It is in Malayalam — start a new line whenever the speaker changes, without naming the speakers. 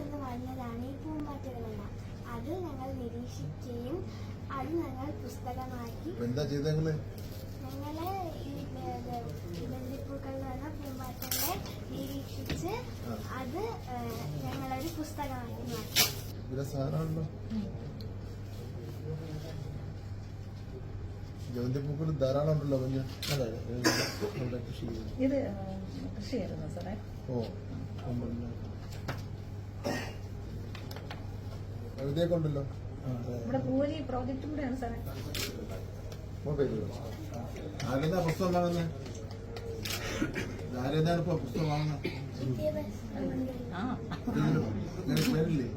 നിന്ന് വരുന്നതാണ് ഈ പൂമ്പാറ്റകളെല്ലാം. അത് ഞങ്ങൾ നിരീക്ഷിക്കുകയും
അത് ഞങ്ങൾ പുസ്തകമാക്കി. എന്താ ചെയ്ത
ഞങ്ങൾ ഈ ബന്ധിപ്പൂക്കളിൽ വന്ന പൂമ്പാറ്റകളെ നിരീക്ഷിച്ച് അത് ഞങ്ങളൊരു പുസ്തകമാക്കി മാറ്റി.
ജവന്തിപ്പൂക്കൾ ധാരാളം ഉണ്ടല്ലോ കുഞ്ഞ്. അതെ കൃഷി
ഇത് കൃഷിയായിരുന്നു സാറേ.
ഓ ഉണ്ടല്ലോ. കൊണ്ടല്ലോ ആരെന്താ പുസ്തകം വാങ്ങുന്നത് ആരെന്താണ് ഇപ്പൊ പുസ്തകം വാങ്ങുന്നത് പേരില്ലേ?